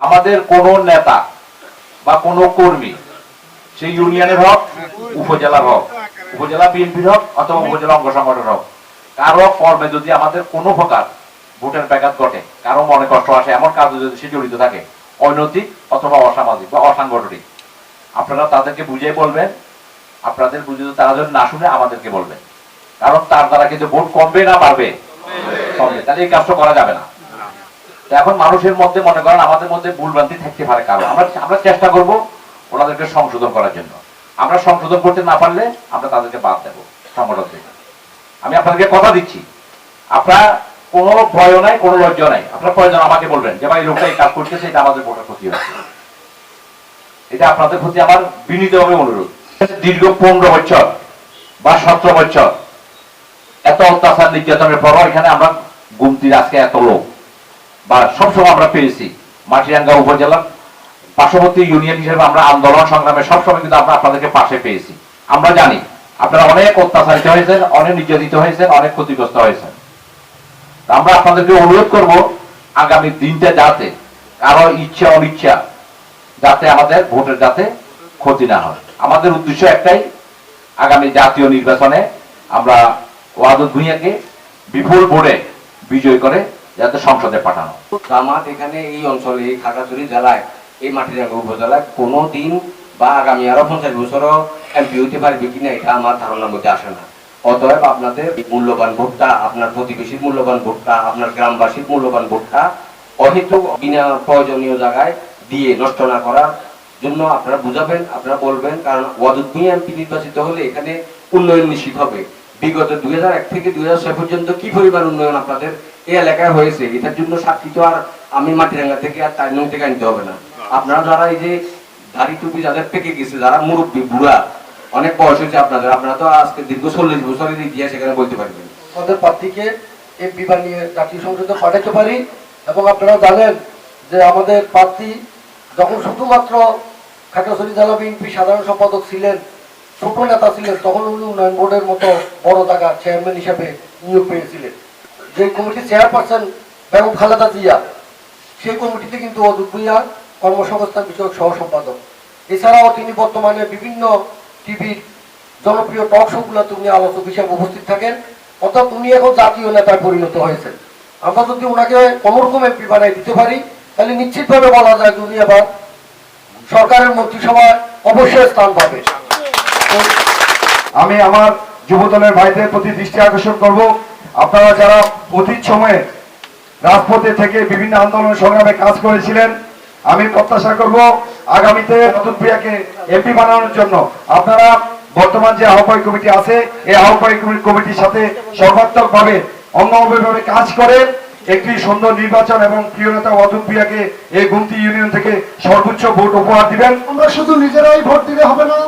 আমাদের কোন নেতা বা কোন কর্মী, সেই ইউনিয়নের হোক, উপজেলার হোক, উপজেলা বিএনপির হোক অথবা উপজেলা অঙ্গ সংগঠনের হোক। কারও কর্মে যদি আমাদের কোনো প্রকার ভোটের ব্যাঘাত ঘটে, কারও মনে কষ্ট আসে, এমন কাজে যদি সে জড়িত থাকে, অনৈতিক অথবা অসামাজিক বা অসাংগঠনিক, আপনারা তাদেরকে বুঝিয়ে বলবেন, আপনাদের বুঝে যদি তারা যদি না শুনে, আমাদেরকে বলবেন। কারণ তার দ্বারা কিন্তু ভোট কমবে না, বাড়বে। কমবে। তাহলে এই কাজটা করা যাবে না। এখন মানুষের মধ্যে মনে করেন আমাদের মধ্যে ভুলভ্রান্তি থাকতে পারে কারণ আমরা আমরা চেষ্টা করব ওনাদেরকে সংশোধন করার জন্য। আমরা সংশোধন করতে না পারলে আমরা তাদেরকে বাদ দেবো সংগঠন থেকে আমি আপনাদেরকে কথা দিচ্ছি। আপনারা কোনো ভয় নাই, কোনো লজ্জা নাই। আপনার প্রয়োজন আমাকে বলবেন যে, ভাই লোকটা এই কাজ করতেছে, এটা আমাদের ভোটের ক্ষতি হচ্ছে। এটা আপনাদের প্রতি আমার বিনীতভাবে অনুরোধ। দীর্ঘ পনেরো বছর বা সতেরো বছর এত অত্যাচার, নির্যাতনের পরও এখানে আমরা গুমতির আজকে এত লোক। বা সবসময় আমরা পেয়েছি। মাটিরাঙ্গা উপজেলার পার্শ্ববর্তী ইউনিয়ন হিসেবে আমরা আন্দোলন সংগ্রামে সবসময় কিন্তু আমরা আপনাদেরকে পাশে পেয়েছি। আমরা জানি, আপনারা অনেক অত্যাচারিত হয়েছেন, অনেক নির্যাতিত হয়েছেন, অনেক ক্ষতিগ্রস্ত হয়েছেন। আমরা আপনাদেরকে অনুরোধ করব আগামী দিনটা যাতে কারও ইচ্ছা অনিচ্ছা যাতে আমাদের ভোটের যাতে ক্ষতি না হয়। আমাদের উদ্দেশ্য একটাই, আগামী জাতীয় নির্বাচনে আমরা ওয়াদুদ ভুঁইয়াকে বিপুল ভোটে বিজয় করে যাতে সংসদে পাঠানো। জামাত এখানে এই অঞ্চলে, এই খাগড়াছড়ি জেলায়, এই মাটিরাঙ্গা উপজেলায় কোনো দিন বা আগামী আরও পঞ্চাশ বছরও এমপি হতে পারবে কিনা এটা আমার ধারণার মধ্যে আসে না। অতএব আপনাদের মূল্যবান ভোটটা, আপনার প্রতিবেশীর মূল্যবান ভোটটা, আপনার গ্রামবাসীর মূল্যবান ভোটটা অহেতুক বিনা প্রয়োজনীয় জায়গায় দিয়ে নষ্ট না করার জন্য আপনারা বুঝাবেন, আপনারা বলবেন, কারণ ওয়াদুদ ভূঁইয়া এমপি নির্বাচিত হলে এখানে উন্নয়ন নিশ্চিত হবে। বিগত দুই হাজার এক থেকে দুই হাজার ছয় পর্যন্ত কি পরিমাণ উন্নয়ন আপনাদের এই এলাকায় হয়েছে, এটার জন্য সাক্ষী তো আর আমি মাটিরাঙ্গা থেকে আর তাই থেকে আনতে হবে না। আপনারা যারা এই যে দাড়ি টুপি যাদের পেকে গেছে, যারা মুরব্বী, বুড়া, অনেক বয়স হয়েছে আপনাদের, আপনারা তো আজকে দীর্ঘ চল্লিশ বছরের ইতিহাস এখানে বলতে পারবেন। আমাদের প্রার্থীকে এমপি বানিয়ে জাতীয় সংসদে পাঠাতে পারি এবং আপনারা জানেন যে আমাদের প্রার্থী যখন শুধুমাত্র জেলা বিএনপি সাধারণ সম্পাদক ছিলেন, ছোট নেতা ছিলেন, তখন উনি উন্নয়ন বোর্ডের মতো বড় জায়গা চেয়ারম্যান হিসেবে নিয়োগ পেয়েছিলেন। যে কমিটির চেয়ারপারসন বেগম খালেদা জিয়া, সেই কমিটিতে কিন্তু অদূত ভূঁইয়া কর্মসংস্থান বিষয়ক সহ সম্পাদক এছাড়াও তিনি বর্তমানে বিভিন্ন টিভির জনপ্রিয় টক শোগুলোতে উনি আলোচক হিসেবে উপস্থিত থাকেন। অর্থাৎ উনি এখন জাতীয় নেতায় পরিণত হয়েছেন। আমরা যদি ওনাকে কোনোরকম এমপি বানাই দিতে পারি, তাহলে নিশ্চিতভাবে বলা যায় যে উনি আবার সরকারের মন্ত্রিসভায় অবশ্যই স্থান পাবে আমি আমার যুবদলের ভাইদের প্রতি দৃষ্টি আকর্ষণ করব। আপনারা যারা অতীত সময়ে রাজপথে থেকে বিভিন্ন আন্দোলন সংগ্রামে কাজ করেছিলেন, আমি প্রত্যাশা করব আগামীতে নতুন প্রিয়াকে এমপি বানানোর জন্য। আপনারা বর্তমান যে আহ্বায়ক কমিটি আছে, এই আহ্বায়ক কমিটির সাথে সর্বাত্মকভাবে, অঙ্গভাবে কাজ করে একটি সুন্দর নির্বাচন এবং প্রিয় নেতা অতুল প্রিয়াকে এই গুমতি ইউনিয়ন থেকে সর্বোচ্চ ভোট উপহার দিবেন। আমরা শুধু নিজেরাই ভোট দিলে হবে না,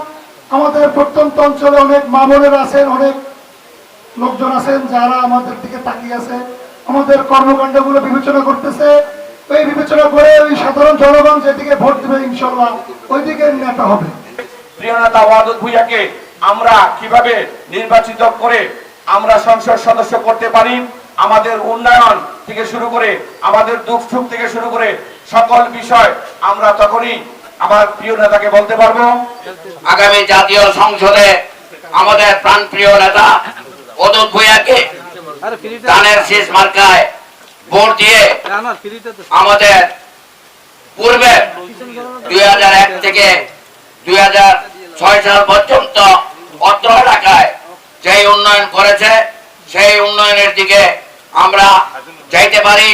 আমাদের প্রত্যন্ত অঞ্চলে অনেক মা বোনেরা আছেন, অনেক লোকজন আছেন যারা আমাদের দিকে তাকিয়ে আছে আমাদের কর্মকাণ্ডগুলো বিবেচনা করতেছে। ওই বিবেচনা করে ওই সাধারণ জনগণ যেদিকে ভোট দেবে ইনশাল্লাহ ওই দিকে নেতা হবে। প্রিয় নেতা ওয়াদুদ ভুইয়াকে আমরা কীভাবে নির্বাচিত করে আমরা সংসদ সদস্য করতে পারি আমাদের উন্নয়ন থেকে শুরু করে আমাদের দুঃখ সুখ থেকে শুরু করে সকল বিষয় আমরা তখনই আমার প্রিয় নেতাকে বলতে পারব। আগামী জাতীয় সংসদে আমাদের প্রাণপ্রিয় নেতা অদূত ভূঁইয়াকে ধানের শেষ মার্কায় ভোট দিয়ে আমাদের পূর্বে দুই হাজার এক থেকে দুই হাজার ছয় সাল পর্যন্ত অত্র এলাকায় যেই উন্নয়ন করেছে, সেই উন্নয়নের দিকে আমরা যাইতে পারি।